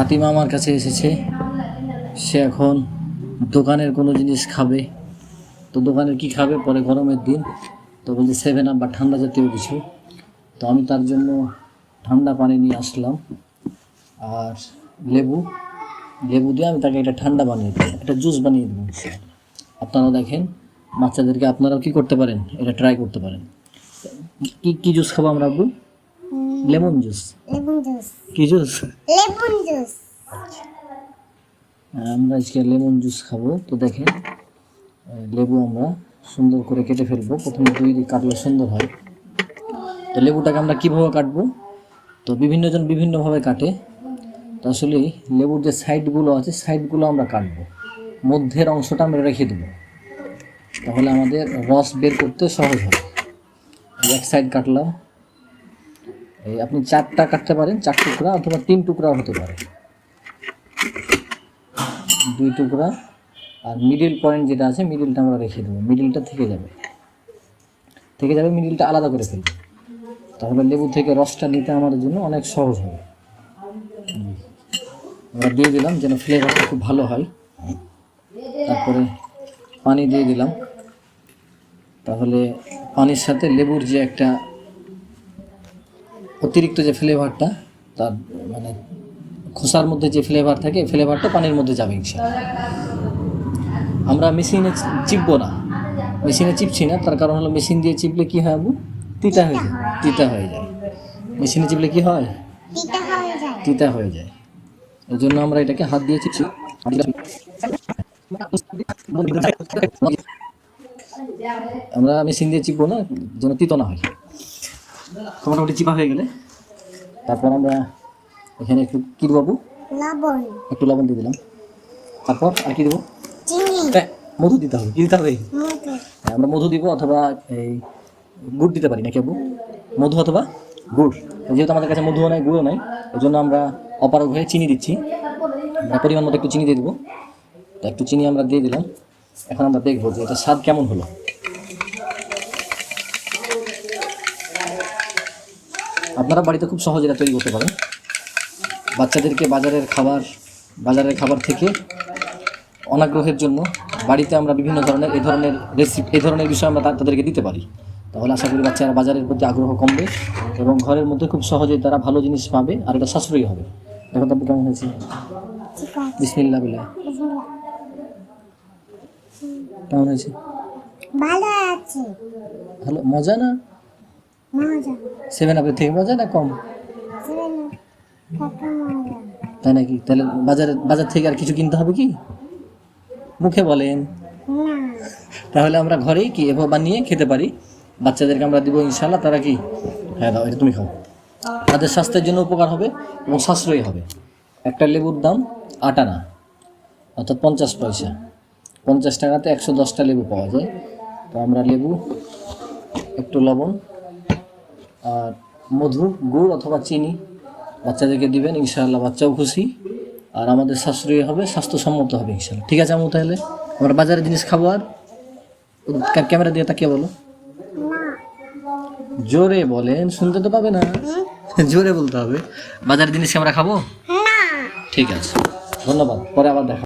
ফাতিমা আমার কাছে এসেছে। সে এখন দোকানের কোনো জিনিস খাবে। তো দোকানের কি খাবে? পরে গরমের দিন। তো বলছে সেভেন আপ বা ঠান্ডা জাতীয় কিছু। তো আমি তার জন্য ঠান্ডা পানি নিয়ে আসলাম। আর লেবু। লেবু দিয়ে আমি তাকে একটা ঠান্ডা বানিয়ে দেবো। একটা জুস বানিয়ে দেবো। আপনারা দেখেন, বাচ্চাদেরকে আপনারাও কি করতে পারেন? এটা ট্রাই করতে পারেন। কি কি জুস খাব আমরা আব্বু? লেমন জুস কি জুস লেবুন জুস আমরা আজকে লেমন জুস খাব। তো দেখেন লেবু আমরা সুন্দর করে কেটে ফেলব। প্রথমে দুই দিক কাটলে সুন্দর হয়। তো লেবুটাকে আমরা কীভাবে কাটবো? তো বিভিন্নজন বিভিন্নভাবে কাটে। তো আসলে লেবুর যে সাইডগুলো আছে সাইডগুলো আমরা কাটবো। মধ্যের অংশটা আমরা রেখে দেবো। তাহলে আমাদের রস বের করতে সহজ হবে। এক সাইড কাটলাম। এই আপনি চারটা কাটতে পারেন, চার টুকরা অথবা তিন টুকরাও হতে পারে। দুই টুকরা আর মিডিল পয়েন্ট যেটা আছে মিডিলটা আমরা রেখে দেবো। মিডিলটা থেকে যাবে। থেকে যাবে মিডিলটা আলাদা করে ফেলব। তাহলে লেবু থেকে রসটা নিতে আমাদের জন্য অনেক সহজ হবে। আমরা দিয়ে দিলাম যেন ফ্লেভারটা খুব ভালো হয়। তারপরে পানি দিয়ে দিলাম। তাহলে পানির সাথে লেবুর যে একটা অতিরিক্ত যে ফ্লেভারটা তার মানে খোসার মধ্যে যে ফ্লেভার থাকে ফ্লেভারটা পানির মধ্যে যাবে ইনশাআল্লাহ। আমরা মেশিনে চিপবো না। মেশিনে চিপছি না তার কারণ হলো মেশিন দিয়ে চিপলে কি হয় আবু? তিতা হয়ে যায়। তিতা হয়ে যায়। মেশিনে চিপলে কি হয়? তিতা হয়ে যায়। এই জন্য আমরা এটাকে হাত দিয়ে চিপছি। আমরা মেশিন দিয়ে চিপবো না যেন তিতো না হয়। মোটামুটি চিপা হয়ে গেলে? তারপর আমরা এখানে একটু কি দেবো লবণ। একটু লবণ দিয়ে দিলাম। তারপর আর কি দেবো? হ্যাঁ, মধু দিতে হবে। কি দিতে হবে? হ্যাঁ, আমরা মধু দিব অথবা এই গুড় দিতে পারি নাকি আবু মধু অথবা গুড়। যেহেতু আমাদের কাছে মধুও নাই গুঁড়ো নাই এই জন্য আমরা অপারগ হয়ে চিনি দিচ্ছি। পরিমাণ মতো একটু চিনি দিয়ে দেবো। তো একটু চিনি আমরা দিয়ে দিলাম। এখন আমরা দেখব যে এটা স্বাদ কেমন হলো। আপনারা বাড়িতে খুব সহজে এটা তৈরি করতে পারেন। বাচ্চাদেরকে বাজারের খাবার বাজারের খাবার থেকে অনাগ্রহের জন্য বাড়িতে আমরা বিভিন্ন ধরনের এই ধরনের রেসিপি এই ধরনের বিষয় আমরা তাদেরকে দিতে পারি। তাহলে আশা করি বাচ্চারা বাজারের প্রতি আগ্রহ কমবে এবং ঘরের মধ্যে খুব সহজেই তারা ভালো জিনিস পাবে আর এটা সাশ্রয়ী হবে। দেখো তারপর কেমন হয়েছে? বিসমিল্লা বিসমিল্লাহ। কেমন হয়েছে? ভালো আছে। ভালো মজা না? সেভেন আপের থেকে মজা না কম? তাই নাকি? তাহলে বাজারে, বাজার থেকে আর কিছু কিনতে হবে কি? মুখে বলেন। তাহলে আমরা ঘরেই কি এভাবে বানিয়ে খেতে পারি? বাচ্চাদেরকে আমরা দিব ইনশাল্লাহ তারা কি? হ্যাঁ দাও, এটা তুমি খাও। তাদের স্বাস্থ্যের জন্য উপকার হবে এবং সাশ্রয়ী হবে। একটা লেবুর দাম আট আনা, অর্থাৎ পঞ্চাশ পয়সা। পঞ্চাশ টাকাতে একশো দশটা লেবু পাওয়া যায়। তো আমরা লেবু, একটু লবণ মধু গুড় অথবা চিনি বাচ্চাদেরকে দিবেন ইনশাআল্লাহ বাচ্চাও খুশি। আর আমাদের সাশ্রয়ী হবে স্বাস্থ্যসম্মত হবে ইনশাআল্লাহ। ঠিক আছে আমু তাহলে? আমরা বাজারে জিনিস খাব আর? ক্যা- ক্যামেরা দিয়ে তাকিয়ে বলো। জোরে বলেন শুনতে তো পাবে না। জোরে বলতে হবে। বাজারের জিনিস আমরা খাব? ঠিক আছে। ধন্যবাদ পরে আবার দেখা